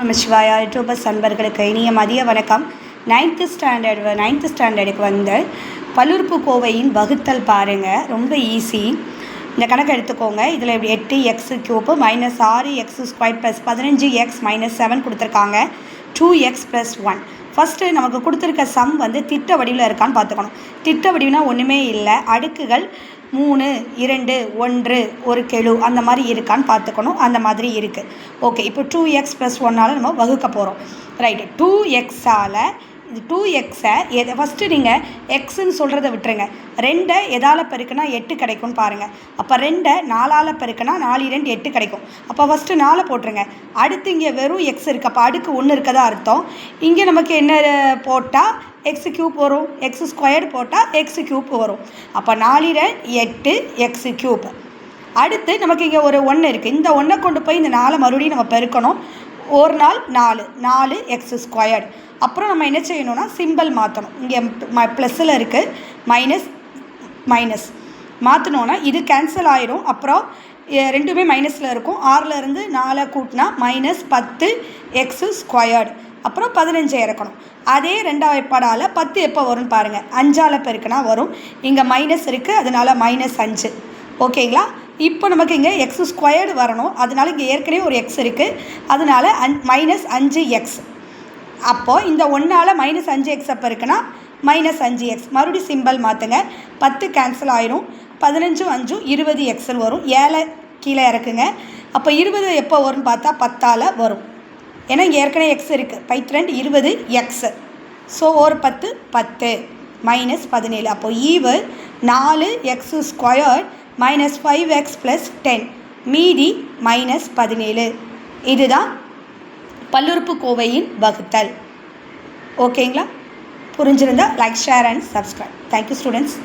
நம்ம யூடியூபர்ஸ் அன்பர்களுக்கு இனிய மதிய வணக்கம். நைன்த்து ஸ்டாண்டர்ட் நைன்த்து ஸ்டாண்டர்டுக்கு வந்து பல்லுறுப்பு கோவையின் வகுத்தல் பாருங்கள் ரொம்ப ஈஸி இந்த கணக்கு எடுத்துக்கோங்க. இதில் இப்படி எட்டு எக்ஸ் கியூப்பு மைனஸ் ஆறு எக்ஸ் ஸ்கொயர் ப்ளஸ் பதினஞ்சு எக்ஸ் மைனஸ் செவன் கொடுத்துருக்காங்க. Two x plus one first நமக்கு கொடுத்துருக்க சம் வந்து திட்ட வடிவில் இருக்கான்னு பார்த்துக்கணும். திட்ட வடிவுனா ஒன்றுமே இல்லை. அடுக்குகள் மூணு இரண்டு ஒன்று ஒரு கெழு அந்த மாதிரி இருக்கான்னு பார்த்துக்கணும். அந்த மாதிரி இருக்குது ஓகே இப்போ டூ எக்ஸ் ப்ளஸ் ஒன்னால் நம்ம வகுக்க போகிறோம் ரைட்டு டூ எக்ஸால் இது டூ எக்ஸை எதை ஃபஸ்ட்டு நீங்கள் எக்ஸுன்னு சொல்கிறத விட்டுருங்க. ரெண்டை எதால் பெருக்குனா எட்டு கிடைக்கும்னு பாருங்கள் அப்போ ரெண்டை நாலால் பெருக்குனா நாலு ரெண்டு எட்டு கிடைக்கும். அப்போ ஃபஸ்ட்டு நாலை போட்டுருங்க. அடுத்து இங்கே வெறும் எக்ஸ் இருக்குது அப்போ அடுக்கு ஒன்று இருக்கதா அர்த்தம்? இங்கே நமக்கு என்ன போட்டால் எக்ஸ் கியூப் வரும். எக்ஸ் ஸ்கொயர்டு போட்டால் எக்ஸ் கியூப் வரும். அப்போ நாலு எட்டு எக்ஸ் கியூப் அடுத்து நமக்கு இங்கே ஒரு ஒன்று இருக்குது இந்த ஒன்றை கொண்டு போய் இந்த நாலை மறுபடியும் நம்ம பெருக்கணும். ஒரு நாள் நாலு நாலு எக்ஸ் ஸ்கொயர்டு அப்புறம் நம்ம என்ன செய்யணும்னா சிம்பிள் மாற்றணும் இங்கே ம ப்ளஸ்ஸில் இருக்குது மைனஸ் மைனஸ் மாற்றினோன்னா இது கேன்சல் ஆயிரும். அப்புறம் ரெண்டுமே மைனஸில் இருக்கும். ஆறுலேருந்து நாலை கூட்டினா மைனஸ் பத்து எக்ஸு ஸ்கொயர்டு அப்புறம் பதினஞ்சு இறக்கணும். அதே ரெண்டாவது ஏற்பாடால் பத்து எப்போ வரும்னு பாருங்கள் அஞ்சால் பெருக்குனா வரும். இங்கே மைனஸ் இருக்குது அதனால் மைனஸ் அஞ்சு. ஓகேங்களா? இப்போ நமக்கு இங்கே எக்ஸ் ஸ்கொயர்டு வரணும். அதனால இங்கே ஏற்கனவே ஒரு எக்ஸ் இருக்குது அதனால அஞ் மைனஸ் அஞ்சு எக்ஸ் அப்போது இந்த ஒன்றால் மைனஸ் அஞ்சு எக்ஸ் அப்போ இருக்குன்னா மைனஸ் அஞ்சு எக்ஸ் மறுபடியும் சிம்பிள் மாற்றுங்க பத்து கேன்சல் ஆயிரும். பதினஞ்சும் அஞ்சும் இருபது எக்ஸல் வரும். ஏழை கீழே இறக்குங்க. அப்போ இருபது எப்போ வரும்னு பார்த்தா பத்தால் வரும். ஏன்னா இங்கே ஏற்கனவே எக்ஸ் இருக்குது பைத்து ரெண்டு இருபது எக்ஸ் ஸோ ஒரு பத்து பத்து. மைனஸ் பதினேழு. அப்போ ஈவு நாலு x squared minus five x plus ten மீதி மைனஸ் பதினேழு. இதுதான் பல்லுறுப்பு கோவையின் வகுத்தல். ஓகேங்களா புரிஞ்சிருந்தா like share and subscribe thank you students